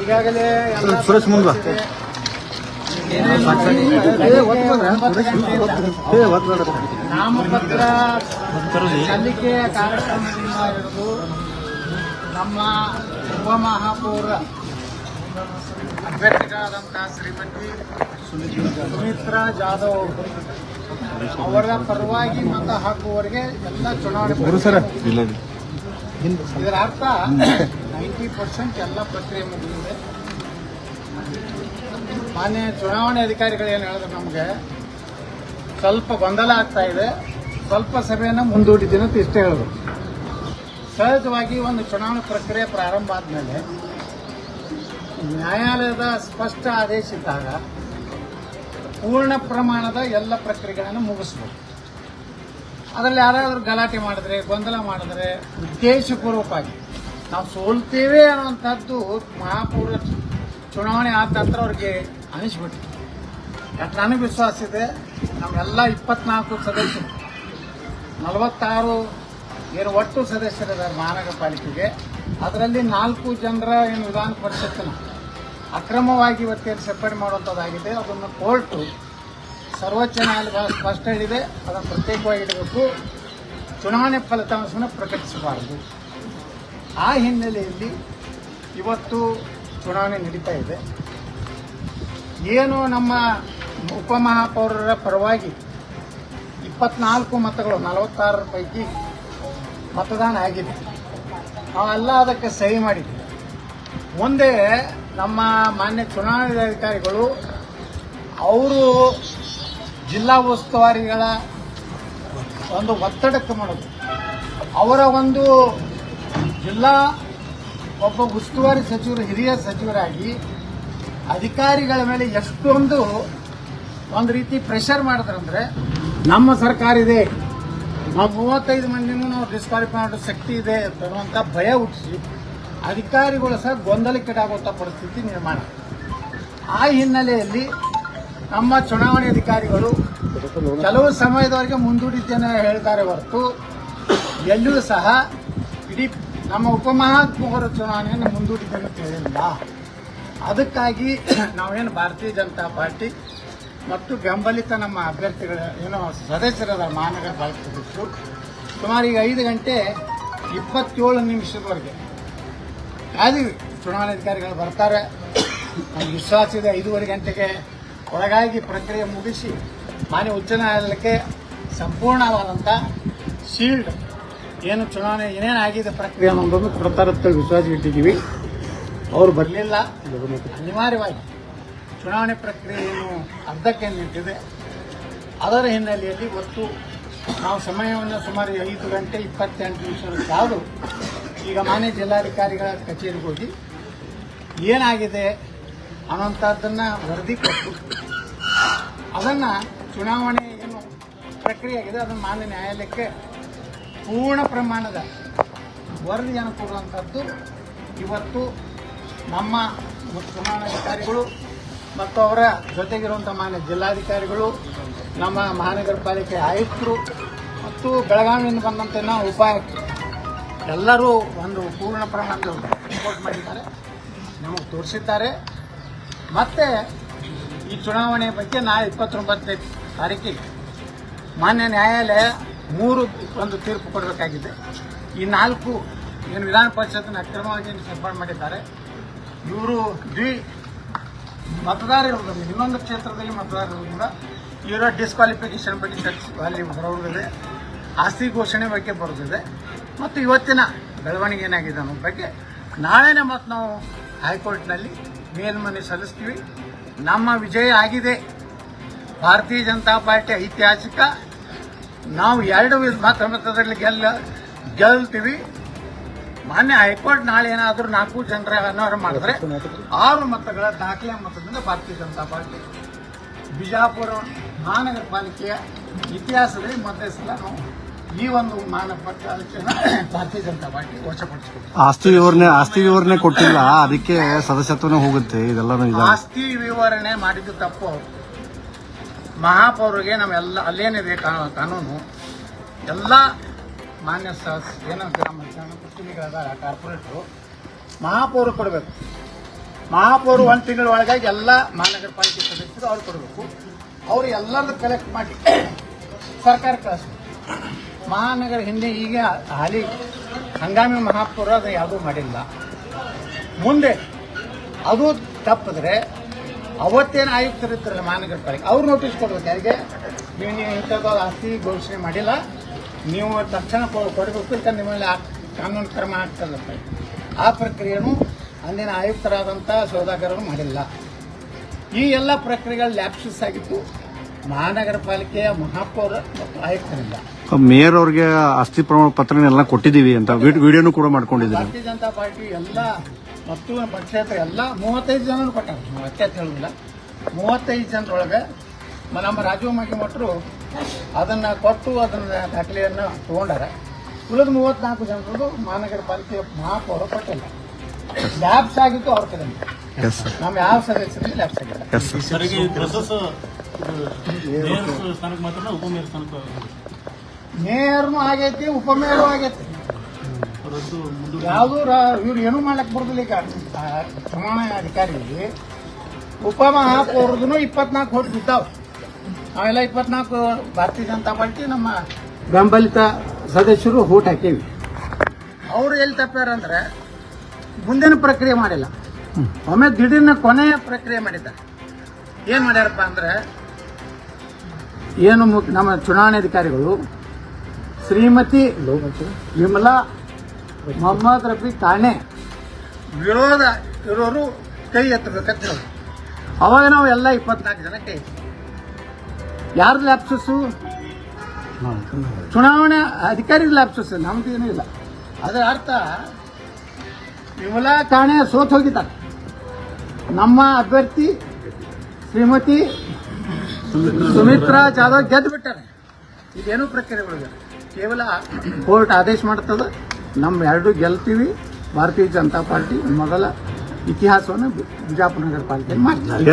ಈಗಾಗಲೇ ಸುರೇಶ್ ಮುಂದ್. ನಾಮಪತ್ರ ಸಲ್ಲಿಕೆ ಕಾರ್ಯಕ್ರಮದಿಂದ ಹಿಡಿದು ನಮ್ಮ ಉಪಮಹಾಪೌರ ಅಭ್ಯರ್ಥಿಗಳಾದಂತಹ ಶ್ರೀಮತಿ ಸುಮಿತ್ರಾ ಜಾಧವ್ ಅವರು ಅವರ ಪರವಾಗಿ ಮತ ಹಾಕುವವರಿಗೆ ಎಲ್ಲ ಚುನಾವಣೆ ಇದರ ಅರ್ಥ ನೈಂಟಿ ಪರ್ಸೆಂಟ್ ಎಲ್ಲ ಪ್ರಕ್ರಿಯೆ ಮುಗಿದಿದೆ. ಮಾನ್ಯ ಚುನಾವಣೆ ಅಧಿಕಾರಿಗಳು ಏನು ಹೇಳಿದ್ರು ನಮಗೆ? ಸ್ವಲ್ಪ ಗೊಂದಲ ಆಗ್ತಾ ಇದೆ. ಸ್ವಲ್ಪ ಸಭೆಯನ್ನು ಮುಂದೂಡಿದ್ದೀನಿ ಅಂತ ಇಷ್ಟೇ ಹೇಳಿದ್ರು ಸಹಜವಾಗಿ ಒಂದು ಚುನಾವಣಾ ಪ್ರಕ್ರಿಯೆ ಪ್ರಾರಂಭ ಆದಮೇಲೆ ನ್ಯಾಯಾಲಯದ ಸ್ಪಷ್ಟ ಆದೇಶ ಇದ್ದಾಗ ಪೂರ್ಣ ಪ್ರಮಾಣದ ಎಲ್ಲ ಪ್ರಕ್ರಿಯೆಗಳನ್ನು ಮುಗಿಸ್ಬೋದು. ಅದರಲ್ಲಿ ಯಾರಾದರೂ ಗಲಾಟೆ ಮಾಡಿದ್ರೆ, ಗೊಂದಲ ಮಾಡಿದ್ರೆ ಉದ್ದೇಶಪೂರ್ವಕವಾಗಿ ನಾವು ಸೋಲ್ತೇವೆ ಅನ್ನೋಂಥದ್ದು ಮಹಾಪೌರ ಚುನಾವಣೆ ಆದ ನಂತರ ಅವ್ರಿಗೆ ಅನಿಸ್ಬಿಟ್ಟು ಯಾಕೆ ನನಗೆ ವಿಶ್ವಾಸ ಇದೆ, ನಮ್ಮೆಲ್ಲ ಇಪ್ಪತ್ನಾಲ್ಕು ಸದಸ್ಯರು, ನಲವತ್ತಾರು ಏನು ಒಟ್ಟು ಸದಸ್ಯರಿದ್ದಾರೆ ಮಹಾನಗರ ಪಾಲಿಕೆಗೆ. ಅದರಲ್ಲಿ ನಾಲ್ಕು ಜನರ ಏನು ವಿಧಾನ ಪರಿಷತ್ತಿನ ಅಕ್ರಮವಾಗಿ ಇವತ್ತೇನು ಸೇರ್ಪಡೆ ಮಾಡುವಂಥದ್ದಾಗಿದೆ, ಅದನ್ನು ಕೋರ್ಟು ಸರ್ವೋಚ್ಚ ನ್ಯಾಯಾಲಯ ಸ್ಪಷ್ಟ ಹೇಳಿದೆ, ಅದನ್ನು ಪ್ರತ್ಯೇಕವಾಗಿ ಇಡಬೇಕು. ಚುನಾವಣೆ ಫಲಿತಾಂಶವನ್ನು ಪ್ರಕಟಿಸಬಾರದು. ಆ ಹಿನ್ನೆಲೆಯಲ್ಲಿ ಇವತ್ತು ಚುನಾವಣೆ ನಡೀತಾ ಇದೆ. ಏನು ನಮ್ಮ ಉಪಮಹಾಪೌರರ ಪರವಾಗಿ ಇಪ್ಪತ್ನಾಲ್ಕು ಮತಗಳು, ನಲವತ್ತಾರರ ಪೈಕಿ ಮತದಾನ ಆಗಿದೆ. ನಾವೆಲ್ಲ ಅದಕ್ಕೆ ಸಹಿ ಮಾಡಿದ್ವಿ. ಮುಂದೆ ನಮ್ಮ ಮಾನ್ಯ ಚುನಾವಣಾಧಿಕಾರಿಗಳು ಅವರು ಜಿಲ್ಲಾ ಉಸ್ತುವಾರಿಗಳ ಒಂದು ಒತ್ತಡಕ್ಕೆ ಮಾಡೋದು ಅವರ ಒಂದು ಜಿಲ್ಲಾ ಒಬ್ಬ ಉಸ್ತುವಾರಿ ಸಚಿವರು, ಹಿರಿಯ ಸಚಿವರಾಗಿ ಅಧಿಕಾರಿಗಳ ಮೇಲೆ ಎಷ್ಟೊಂದು ಒಂದು ರೀತಿ ಪ್ರೆಷರ್ ಮಾಡಿದ್ರಂದ್ರೆ ನಮ್ಮ ಸರ್ಕಾರ ಇದೆ. ನಾವು ಮೂವತ್ತೈದು ಮಂದಿನೂ ನಾವು ಡಿಸ್ಕ್ವಾಲಿಫೈ ಮಾಡೋ ಶಕ್ತಿ ಇದೆ ಅನ್ನುವಂಥ ಭಯ ಹುಟ್ಟಿಸಿ ಅಧಿಕಾರಿಗಳು ಸಹ ಗೊಂದಲಕ್ಕೀಡಾಗುವಂಥ ಪರಿಸ್ಥಿತಿ ನಿರ್ಮಾಣ. ಆ ಹಿನ್ನೆಲೆಯಲ್ಲಿ ನಮ್ಮ ಚುನಾವಣೆ ಅಧಿಕಾರಿಗಳು ಕೆಲವು ಸಮಯದವರೆಗೆ ಮುಂದೂಡಿದ್ದೇನೆ ಹೇಳ್ತಾರೆ ಹೊರತು ಎಲ್ಲೂ ಸಹ ನಮ್ಮ ಉಪಮಹಾತ್ಮಕರ ಚುನಾವಣೆಯನ್ನು ಮುಂದೂಡಿದ್ದೇನೆ ಅಂತ ಹೇಳಿಲ್ಲ. ಅದಕ್ಕಾಗಿ ನಾವೇನು ಭಾರತೀಯ ಜನತಾ ಪಾರ್ಟಿ ಮತ್ತು ಬೆಂಬಲಿತ ನಮ್ಮ ಅಭ್ಯರ್ಥಿಗಳ ಏನೋ ಸದಸ್ಯರಾದ ಪಾಲಿಕೆ ಸದಸ್ಯರು ಸುಮಾರು ಈಗ ಐದು ಗಂಟೆ ಇಪ್ಪತ್ತೇಳು ನಿಮಿಷದವರೆಗೆ ಆದಿವಿ ಚುನಾವಣಾಧಿಕಾರಿಗಳು ಬರ್ತಾರೆ. ನಮ್ಗೆ ವಿಶ್ವಾಸ ಇದೆ, ಐದೂವರೆ ಗಂಟೆಗೆ ಒಳಗಾಗಿ ಪ್ರಕ್ರಿಯೆ ಮುಗಿಸಿ, ಮಾನ್ಯ ಉಚ್ಚ ನ್ಯಾಯಾಲಯಕ್ಕೆ ಸಂಪೂರ್ಣವಾದಂಥ ಶೀಲ್ಡ್ ಏನು ಚುನಾವಣೆ, ಏನೇನು ಆಗಿದೆ ಪ್ರಕ್ರಿಯೆ ಅನ್ನೋದನ್ನು ಕೊಡ್ತಾರೆ ಅಂತ ವಿಶ್ವಾಸ ಇಟ್ಟಿದ್ದೀವಿ. ಅವರು ಬರಲಿಲ್ಲ. ಅನಿವಾರ್ಯವಾಗಿ ಚುನಾವಣೆ ಪ್ರಕ್ರಿಯೆ ಏನು ಅರ್ಧಕ್ಕೆ ನಿಂತಿದೆ. ಅದರ ಹಿನ್ನೆಲೆಯಲ್ಲಿ ಇವತ್ತು ನಾವು ಸಮಯವನ್ನು ಸುಮಾರು ಐದು ಗಂಟೆ ಇಪ್ಪತ್ತೆಂಟು ನಿಮಿಷ ಕಾದು ಈಗ ಮಾನ್ಯ ಜಿಲ್ಲಾಧಿಕಾರಿಗಳ ಕಚೇರಿಗೆ ಹೋಗಿ ಏನಾಗಿದೆ ಅನ್ನೋಂಥದ್ದನ್ನು ವರದಿ ಕೊಟ್ಟು ಅದನ್ನು ಚುನಾವಣೆ ಏನು ಪ್ರಕ್ರಿಯೆ ಆಗಿದೆ ಅದನ್ನು ಮಾನ್ಯ ನ್ಯಾಯಾಲಯಕ್ಕೆ ಪೂರ್ಣ ಪ್ರಮಾಣದ ವರದಿಯನ್ನು ಕೊಡುವಂಥದ್ದು ಇವತ್ತು ನಮ್ಮ ಚುನಾವಣಾಧಿಕಾರಿಗಳು ಮತ್ತು ಅವರ ಜೊತೆಗಿರುವಂಥ ಮಾನ್ಯ ಜಿಲ್ಲಾಧಿಕಾರಿಗಳು, ನಮ್ಮ ಮಹಾನಗರ ಪಾಲಿಕೆ ಆಯುಕ್ತರು ಮತ್ತು ಬೆಳಗಾವಿಯಿಂದ ಬಂದಂತೆ ನಾವು ಉಪಾಯುಕ್ತರು, ಎಲ್ಲರೂ ಒಂದು ಪೂರ್ಣ ಪ್ರಮಾಣದ ರಿಪೋರ್ಟ್ ಮಾಡಿದ್ದಾರೆ. ನಮಗೆ ತೋರಿಸಿದ್ದಾರೆ. ಮತ್ತು ಈ ಚುನಾವಣೆ ಬಗ್ಗೆ ನಾಳೆ ಇಪ್ಪತ್ತೊಂಬತ್ತನೇ ತಾರೀಕಿಗೆ ಮಾನ್ಯ ನ್ಯಾಯಾಲಯ ಮೂರು ಒಂದು ತೀರ್ಪು ಕೊಡಬೇಕಾಗಿದೆ. ಈ ನಾಲ್ಕು ಏನು ವಿಧಾನ ಪರಿಷತ್ತಿನ ಅಕ್ರಮವಾಗಿ ಸೇರ್ಪಡೆ ಮಾಡಿದ್ದಾರೆ. ಇವರು ದ್ವಿ ಮತದಾರ ಇರುವುದರಿಂದ ಇನ್ನೊಂದು ಕ್ಷೇತ್ರದಲ್ಲಿ ಮತದಾರ ಇರುವುದರಿಂದ ಇವರ ಡಿಸ್ಕ್ವಾಲಿಫಿಕೇಶನ್ ಬಗ್ಗೆ ಚರ್ಚೆ ಅಲ್ಲಿ ಬರೋದಿದೆ ಆಸ್ತಿ ಘೋಷಣೆ ಬಗ್ಗೆ ಬರೋದಿದೆ ಮತ್ತು ಇವತ್ತಿನ ಬೆಳವಣಿಗೆ ಏನಾಗಿದೆ ಅನ್ನೋ ಬಗ್ಗೆ ನಾಳೆನೇ ಮತ್ತು ನಾವು ಹೈಕೋರ್ಟ್ನಲ್ಲಿ ಮೇಲ್ಮನೆ ಸಲ್ಲಿಸ್ತೀವಿ. ನಮ್ಮ ವಿಜಯ ಆಗಿದೆ. ಭಾರತೀಯ ಜನತಾ ಪಾರ್ಟಿ ಐತಿಹಾಸಿಕ ನಾವು ಎರಡು ವಿಧ ಮತ ಮತದಲ್ಲಿ ಗೆಲ್ಲ ಗೆಲ್ತೀವಿ. ಮಾನ್ಯ ಹೈಕೋರ್ಟ್ ನಾಳೆ ಏನಾದರೂ ನಾಲ್ಕು ಜನರ ಅನಾವರಣ ಮಾಡಿದ್ರೆ ಆರು ಮತಗಳ ದಾಖಲೆ ಮತದಿಂದ ಭಾರತೀಯ ಜನತಾ ಪಾರ್ಟಿ ಬಿಜಾಪುರ ಮಹಾನಗರ ಪಾಲಿಕೆಯ ಇತಿಹಾಸದಲ್ಲಿ ಮೊದಲ ಸಲ ನಾವು ಈ ಒಂದು ಮಾನಪಟ್ಟ ಪಾಲಿಕೆಯನ್ನು ಭಾರತೀಯ ಜನತಾ ಪಾರ್ಟಿ ವಶಪಡಿಸಿಕೊಡ್ತೀವಿ. ಆಸ್ತಿ ವಿವರಣೆ ಆಸ್ತಿ ವಿವರಣೆ ಕೊಟ್ಟಿಲ್ಲ ಅದಕ್ಕೆ ಸದಸ್ಯತ್ವನೇ ಹೋಗುತ್ತೆ ಇದೆಲ್ಲ ಆಸ್ತಿ ವಿವರಣೆ ಮಾಡಿದ್ದು ತಪ್ಪು. ಮಹಾಪೌರಿಗೆ ನಾವೆಲ್ಲ ಅಲ್ಲೇನಿದೆ ಕಾನೂನು. ಎಲ್ಲ ಮಾನ್ಯ ಸಹಸ್ ಏನೋ ಗ್ರಾಮ ಪಂಚಾಯತ್ ಕಾರ್ಪೊರೇಟ್ರು, ಮಹಾಪೌರ ಕೊಡಬೇಕು. ಮಹಾಪೌರ ಒಂದು ತಿಂಗಳ ಒಳಗಾಗಿ ಎಲ್ಲ ಮಹಾನಗರ ಪಾಲಿಕೆ ಸದಸ್ಯರು ಅವ್ರು ಕೊಡಬೇಕು. ಅವ್ರು ಎಲ್ಲರದ್ದು ಕಲೆಕ್ಟ್ ಮಾಡಿ, ಸರ್ಕಾರ ಕಳಿಸ್ಬೇಕು. ಮಹಾನಗರ ಹಿಂದೆ ಈಗ ಹಾಲಿ ಹಂಗಾಮಿ ಮಹಾಪೌರ ಅದು ಯಾವುದೂ ಮಾಡಿಲ್ಲ. ಮುಂದೆ ಅದು ತಪ್ಪಿದ್ರೆ ಅವತ್ತೇನು ಆಯುಕ್ತರಿರ್ತಾರಲ್ಲ ಮಹಾನಗರ ಪಾಲಿಕೆ ಅವ್ರು ನೋಟಿಸ್ ಕೊಡ್ಬೇಕು. ಯಾರಿಗೆ? ನೀವು ನೀವು ಇಂಥದ್ದು ಆಸ್ತಿ ಘೋಷಣೆ ಮಾಡಿಲ್ಲ ನೀವು ತಕ್ಷಣ ಕೊಡಬೇಕು ಅಂತ ನಿಮ್ಮಲ್ಲಿ ಕಾನೂನು ಕ್ರಮ ಆಗ್ತದಂತ ಆ ಪ್ರಕ್ರಿಯೆನೂ ಅಂದಿನ ಆಯುಕ್ತರಾದಂಥ ಸೌದಾಗರರು ಮಾಡಿಲ್ಲ. ಈ ಎಲ್ಲ ಪ್ರಕ್ರಿಯೆಗಳು ಲ್ಯಾಪ್ಸಸ್ ಆಗಿತ್ತು ಮಹಾನಗರ ಪಾಲಿಕೆಯ ಮಹಾಪೌರ ಮತ್ತು ಆಯುಕ್ತರಿಲ್ಲ. ಮೇಯರ್ ಅವ್ರಿಗೆ ಆಸ್ತಿ ಪ್ರಮಾಣ ಪತ್ರನೆಲ್ಲ ಕೊಟ್ಟಿದ್ದೀವಿ ಅಂತ ವಿಡಿಯೋನು ಕೂಡ ಮಾಡ್ಕೊಂಡಿದ್ದೀವಿ ಭಾರತೀಯ ಜನತಾ ಪಾರ್ಟಿ ಎಲ್ಲ ಮತ್ತು ಪಂಚಾಯತ್ ಎಲ್ಲ ಮೂವತ್ತೈದು ಜನರು ಕೊಟ್ಟಾರ. ಅತ್ಯಂತ ಹೇಳುದಿಲ್ಲ ಮೂವತ್ತೈದು ಜನರೊಳಗೆ ಮ- ನಮ್ಮ ರಾಜೀವ್ ಮಟ್ಟರು ಅದನ್ನು ಕೊಟ್ಟು ಅದನ್ನು ದಾಖಲೆಯನ್ನು ತೊಗೊಂಡಾರೆ. ಉಳಿದ ಮೂವತ್ನಾಲ್ಕು ಜನರದು ಮಹಾನಗರ ಪಾಲಿಕೆ ಮಹಾಪೌರ ಕೊಟ್ಟಿಲ್ಲ. ಲ್ಯಾಬ್ಸ್ ಆಗಿತ್ತು ಅವ್ರ ಕಡೆ ಸರ್ ನಮ್ಮ ಯಾವ ಸದಸ್ಯರಲ್ಲಿ ಲ್ಯಾಬ್ಸ್ ಆಗಿಲ್ಲ. ಮೇಯರ್ನು ಆಗೈತಿ ಉಪಮೇಯರು ಆಗೈತಿ. ಮುಂದೂಡಿ. ಯಾವುದು ಇವ್ರು ಏನೂ ಮಾಡಕ್ ಬರೋದಿಲ್ಲ ಈಗ. ಚುನಾವಣಾ ಅಧಿಕಾರಿ ಉಪ ಮಹಾಪೌರದನು ಇಪ್ಪತ್ನಾಲ್ಕು ಹೋಟ್ ಬಿದ್ದಾವ್. ನಾವೆಲ್ಲ ಇಪ್ಪತ್ನಾಲ್ಕು ಭಾರತೀಯ ಜನತಾ ಪಾರ್ಟಿ ನಮ್ಮ ಬೆಂಬಲಿತ ಸದಸ್ಯರು ಹೋಟ್ ಹಾಕೀವಿ. ಅವ್ರು ಎಲ್ಲಿ ತಪ್ಪ್ಯಾರ ಅಂದ್ರೆ ಮುಂದಿನ ಪ್ರಕ್ರಿಯೆ ಮಾಡಿಲ್ಲ. ಒಮ್ಮೆ ದಿಢೀರ್ನ ಕೊನೆಯ ಪ್ರಕ್ರಿಯೆ ಮಾಡಿದ್ದಾರೆ. ಏನ್ ಮಾಡ್ಯಾರಪ್ಪ ಅಂದ್ರೆ ಏನು ನಮ್ಮ ಚುನಾವಣಾಧಿಕಾರಿಗಳು ಶ್ರೀಮತಿ ವಿಮಲಾ ಮೊಹಮ್ಮದ್ ರಫಿ ತಾನೆ ವಿರೋಧ ಇರೋರು ಕೈ ಎತ್ತಬೇಕಂತ ಅವಾಗ ನಾವು ಎಲ್ಲ ಇಪ್ಪತ್ನಾಲ್ಕು ಜನ ಕೈ ಯಾರು ಲ್ಯಾಪ್ಸಸ್ಸು ಚುನಾವಣೆ ಅಧಿಕಾರಿ ಲ್ಯಾಪ್ಸಸ್ ನಮ್ದು ಏನೂ ಇಲ್ಲ. ಅದರ ಅರ್ಥ, ವಿಮಲಾ ಕಾಣೆ ಸೋತ್ ಹೋಗಿದ್ದಾರೆ ನಮ್ಮ ಅಭ್ಯರ್ಥಿ ಶ್ರೀಮತಿ ಸುಮಿತ್ರಾ ಜಾಧವ್ ಗೆದ್ದು ಬಿಟ್ಟಾರೆ ಇದೇನು ಪ್ರಕ್ರಿಯೆಗಳಿದೆ ಕೇವಲ ಕೋರ್ಟ್ ಆದೇಶ ಮಾಡ್ತದ. ನಮ್ಮ ಎರಡು ಗೆಲ್ತೀವಿ. ಭಾರತೀಯ ಜನತಾ ಪಾರ್ಟಿ ಮೊದಲ ಇತಿಹಾಸವನ್ನು ಬಿಜಾಪುರ ನಗರ ಪಾಲಿಕೆ ಮಾಡ್ತಾರೆ.